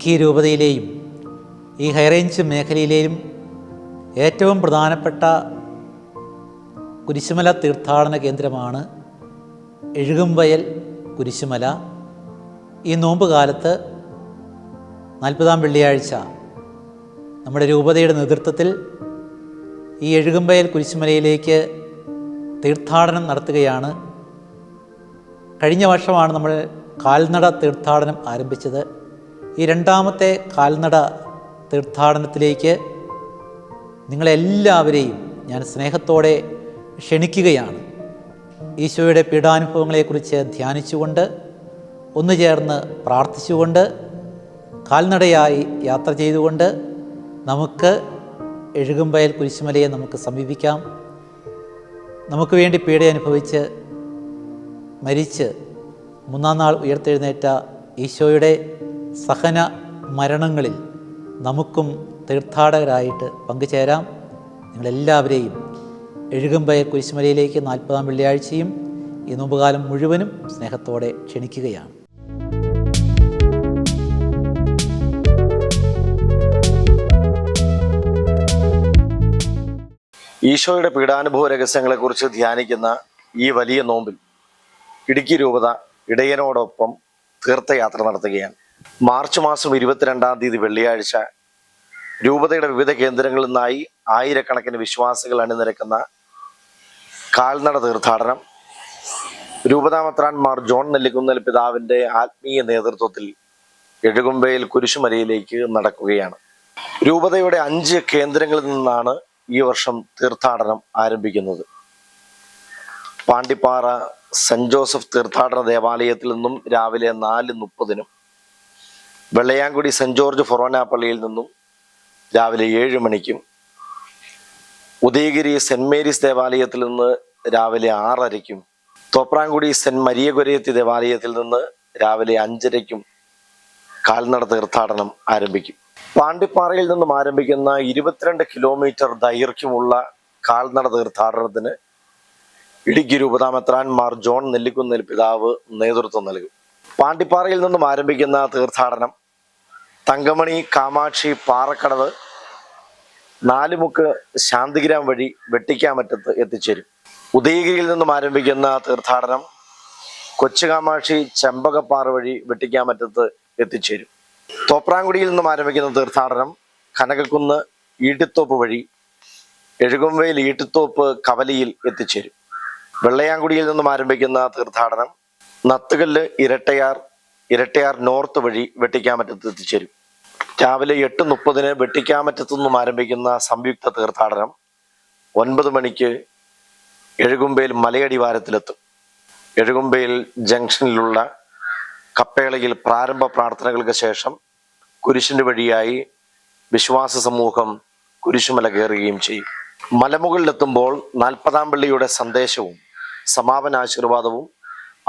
ഇടുക്കി രൂപതയിലെയും ഈ ഹൈറേഞ്ച് മേഖലയിലെയും ഏറ്റവും പ്രധാനപ്പെട്ട കുരിശുമല തീർത്ഥാടന കേന്ദ്രമാണ് എഴുകുംവയൽ കുരിശുമല. ഈ നോമ്പ് കാലത്ത് നാൽപ്പതാം വെള്ളിയാഴ്ച നമ്മുടെ രൂപതയുടെ നേതൃത്വത്തിൽ ഈ എഴുകുംവയൽ കുരിശുമലയിലേക്ക് തീർത്ഥാടനം നടത്തുകയാണ്. കഴിഞ്ഞ വർഷമാണ് നമ്മൾ കാൽനട തീർത്ഥാടനം ആരംഭിച്ചത്. ഈ രണ്ടാമത്തെ കാൽനട തീർത്ഥാടനത്തിലേക്ക് നിങ്ങളെല്ലാവരെയും ഞാൻ സ്നേഹത്തോടെ ക്ഷണിക്കുകയാണ്. ഈശോയുടെ പീഡാനുഭവങ്ങളെക്കുറിച്ച് ധ്യാനിച്ചുകൊണ്ട് ഒന്നു ചേർന്ന് പ്രാർത്ഥിച്ചുകൊണ്ട് കാൽനടയായി യാത്ര ചെയ്തുകൊണ്ട് നമുക്ക് എഴുകുമ്പയൽ കുരിശുമലയെ നമുക്ക് സമീപിക്കാം. നമുക്ക് വേണ്ടി പീഡ അനുഭവിച്ച് മരിച്ച് മൂന്നാം നാൾ ഉയർത്തെഴുന്നേറ്റ ഈശോയുടെ സഹന മരണങ്ങളിൽ നമുക്കും തീർത്ഥാടകരായിട്ട് പങ്കുചേരാം. നിങ്ങളെല്ലാവരെയും എഴുകമ്പയ കുരിശുമലയിലേക്ക് നാൽപ്പതാം വെള്ളിയാഴ്ചയും ഈ നോമ്പുകാലം മുഴുവനും സ്നേഹത്തോടെ ക്ഷണിക്കുകയാണ്. ഈശോയുടെ പീഡാനുഭവ രഹസ്യങ്ങളെക്കുറിച്ച് ധ്യാനിക്കുന്ന ഈ വലിയ നോമ്പിൽ ഇടുക്കി രൂപത ഇടയനോടൊപ്പം തീർത്ഥയാത്ര നടത്തുകയാണ്. മാർച്ച് മാസം ഇരുപത്തിരണ്ടാം തീയതി വെള്ളിയാഴ്ച രൂപതയുടെ വിവിധ കേന്ദ്രങ്ങളിൽ നിന്നായി ആയിരക്കണക്കിന് വിശ്വാസികൾ അണിനിരക്കുന്ന കാൽനട തീർത്ഥാടനം. രൂപതാമത്രാൻമാർ ജോൺ നെല്ലിക്കുന്നൽ പിതാവിന്റെ ആത്മീയ നേതൃത്വത്തിൽ എഴുകുമ്പയിൽ കുരിശുമലയിലേക്ക് നടക്കുകയാണ്. രൂപതയുടെ അഞ്ച് കേന്ദ്രങ്ങളിൽ നിന്നാണ് ഈ വർഷം തീർത്ഥാടനം ആരംഭിക്കുന്നത്. പാണ്ടിപ്പാറ സെന്റ് ജോസഫ് തീർത്ഥാടന ദേവാലയത്തിൽ നിന്നും രാവിലെ നാല് മുപ്പതിനും വെള്ളയാങ്കുടി സെന്റ് ജോർജ് ഫൊറോന പള്ളിയിൽ നിന്നും രാവിലെ ഏഴ് മണിക്കും ഉദയഗിരി സെന്റ് മേരീസ് ദേവാലയത്തിൽ നിന്ന് രാവിലെ ആറരയ്ക്കും തോപ്രാങ്കുടി സെന്റ് മരിയ ഗുരയത്തി ദേവാലയത്തിൽ നിന്ന് രാവിലെ അഞ്ചരയ്ക്കും കാൽനട തീർത്ഥാടനം ആരംഭിക്കും. പാണ്ടിപ്പാറയിൽ നിന്നും ആരംഭിക്കുന്ന ഇരുപത്തിരണ്ട് കിലോമീറ്റർ ദൈർഘ്യമുള്ള കാൽനട തീർത്ഥാടനത്തിന് ഇടുക്കി രൂപതാമെത്രാൻ മാർ ജോൺ നെല്ലിക്കുന്നിൽ പിതാവ് നേതൃത്വം നൽകും. പാണ്ടിപ്പാറയിൽ നിന്നും ആരംഭിക്കുന്ന തീർത്ഥാടനം തങ്കമണി കാമാക്ഷി പാറക്കടവ് നാലുമുക്ക് ശാന്തിഗ്രാം വഴി വെട്ടിക്കാമറ്റത്ത് എത്തിച്ചേരും. ഉദയഗിരിയിൽ നിന്നും ആരംഭിക്കുന്ന തീർത്ഥാടനം കൊച്ചുകാമാക്ഷി ചെമ്പകപ്പാറ വഴി വെട്ടിക്കാമറ്റത്ത് എത്തിച്ചേരും. തോപ്രാങ്കുടിയിൽ നിന്നും ആരംഭിക്കുന്ന തീർത്ഥാടനം കനകക്കുന്ന് ഈട്ടിത്തോപ്പ് വഴി എഴുകുംവയിൽ ഈട്ടിത്തോപ്പ് കവലിയിൽ എത്തിച്ചേരും. വെള്ളയാങ്കുടിയിൽ നിന്നും ആരംഭിക്കുന്ന തീർത്ഥാടനം നത്തുകല്ല് ഇരട്ടയാർ ഇരട്ടയാർ നോർത്ത് വഴി വെട്ടിക്കാമറ്റത്ത് എത്തിച്ചേരും. രാവിലെ എട്ട് മുപ്പതിന് വെട്ടിക്കാമറ്റത്തു നിന്നും ആരംഭിക്കുന്ന സംയുക്ത തീർത്ഥാടനം ഒൻപത് മണിക്ക് എഴുകുമ്പയിൽ മലയടിവാരത്തിലെത്തും. എഴുകുമ്പയിൽ ജംഗ്ഷനിലുള്ള കപ്പേളയിൽ പ്രാരംഭ പ്രാർത്ഥനകൾക്ക് ശേഷം കുരിശിന്റെ വഴിയായി വിശ്വാസ സമൂഹം കുരിശുമല കയറുകയും ചെയ്യും. മലമുകളിലെത്തുമ്പോൾ നാൽപ്പതാം പള്ളിയുടെ സന്ദേശവും സമാപന ആശീർവാദവും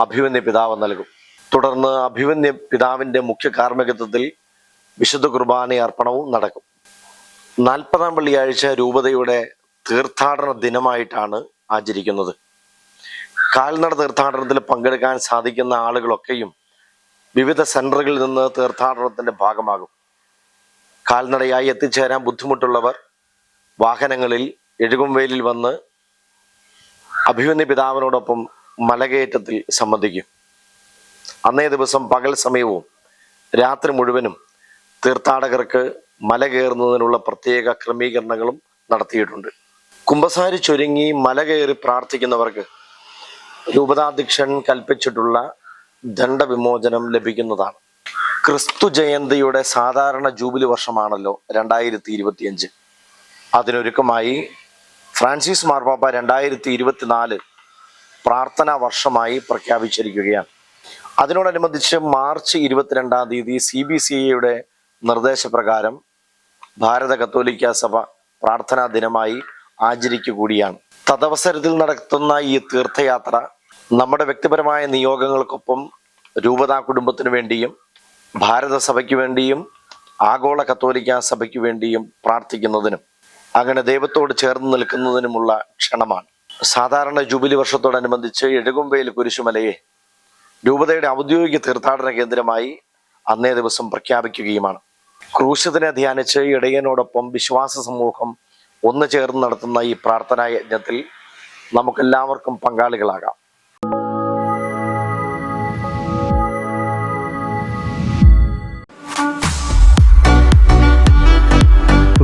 അഭിമന്യ പിതാവ് നൽകും. തുടർന്ന് അഭിവന്യ പിതാവിന്റെ മുഖ്യ കാർമ്മികത്വത്തിൽ വിശുദ്ധ കുർബാന അർപ്പണവും നടക്കും. നാൽപ്പതാം വെള്ളിയാഴ്ച രൂപതയുടെ തീർത്ഥാടന ദിനമായിട്ടാണ് ആചരിക്കുന്നത്. കാൽനട തീർത്ഥാടനത്തിൽ പങ്കെടുക്കാൻ സാധിക്കുന്ന ആളുകളൊക്കെയും വിവിധ സെന്ററുകളിൽ നിന്ന് തീർത്ഥാടനത്തിന്റെ ഭാഗമാകും. കാൽനടയായി എത്തിച്ചേരാൻ ബുദ്ധിമുട്ടുള്ളവർ വാഹനങ്ങളിൽ എഴുകുംവേലിൽ വന്ന് അഭിമന്യ പിതാവിനോടൊപ്പം മലകയറ്റത്തിൽ സംബന്ധിക്കും. അന്നേ ദിവസം പകൽ സമയവും രാത്രി മുഴുവനും തീർത്ഥാടകർക്ക് മല കയറുന്നതിനുള്ള പ്രത്യേക ക്രമീകരണങ്ങളും നടത്തിയിട്ടുണ്ട്. കുമ്പസാരി ചൊരുങ്ങി മല കയറി പ്രാർത്ഥിക്കുന്നവർക്ക് രൂപതാധ്യക്ഷൻ കൽപ്പിച്ചിട്ടുള്ള ദണ്ഡവിമോചനം ലഭിക്കുന്നതാണ്. ക്രിസ്തു ജയന്തിയുടെ സാധാരണ ജൂബിലി വർഷമാണല്ലോ രണ്ടായിരത്തി ഇരുപത്തിയഞ്ച് അതിനൊരുക്കമായി ഫ്രാൻസിസ് മാർപ്പാപ്പ രണ്ടായിരത്തി ഇരുപത്തിനാല് പ്രാർത്ഥനാ വർഷമായി പ്രഖ്യാപിച്ചിരിക്കുകയാണ്. അതിനോടനുബന്ധിച്ച് മാർച്ച് ഇരുപത്തിരണ്ടാം തീയതി സി ബി സി ഐയുടെ നിർദ്ദേശപ്രകാരം ഭാരത കത്തോലിക്ക സഭ പ്രാർത്ഥനാ ദിനമായി ആചരിക്കുക കൂടിയാണ്. തദവസരത്തിൽ നടത്തുന്ന ഈ തീർത്ഥയാത്ര നമ്മുടെ വ്യക്തിപരമായ നിയോഗങ്ങൾക്കൊപ്പം രൂപതാ കുടുംബത്തിന് വേണ്ടിയും ഭാരത സഭയ്ക്ക് വേണ്ടിയും ആഗോള കത്തോലിക്ക സഭയ്ക്ക് വേണ്ടിയും പ്രാർത്ഥിക്കുന്നതിനും അങ്ങനെ ദൈവത്തോട് ചേർന്ന് നിൽക്കുന്നതിനുമുള്ള ക്ഷണമാണ്. സാധാരണ ജൂബിലി വർഷത്തോടനുബന്ധിച്ച് എഴുകുംവയിൽ കുരിശുമലയെ രൂപതയുടെ ഔദ്യോഗിക തീർത്ഥാടന കേന്ദ്രമായി അന്നേ ദിവസം പ്രഖ്യാപിക്കുകയുമാണ്. ക്രൂശത്തിനെ ധ്യാനിച്ച് ഇടയനോടൊപ്പം വിശ്വാസ സമൂഹം ഒന്നു ചേർന്ന് നടത്തുന്ന ഈ പ്രാർത്ഥനാ യജ്ഞത്തിൽ നമുക്കെല്ലാവർക്കും പങ്കാളികളാകാം.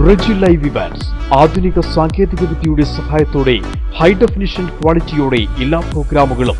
റെജി ലൈവ് ഇവാൻസ് ആധുനിക സാങ്കേതിക വിദ്യയുടെ സഹായത്തോടെ ഹൈ ഡെഫിനിഷൻ ക്വാളിറ്റിയോടെ എല്ലാ പ്രോഗ്രാമുകളും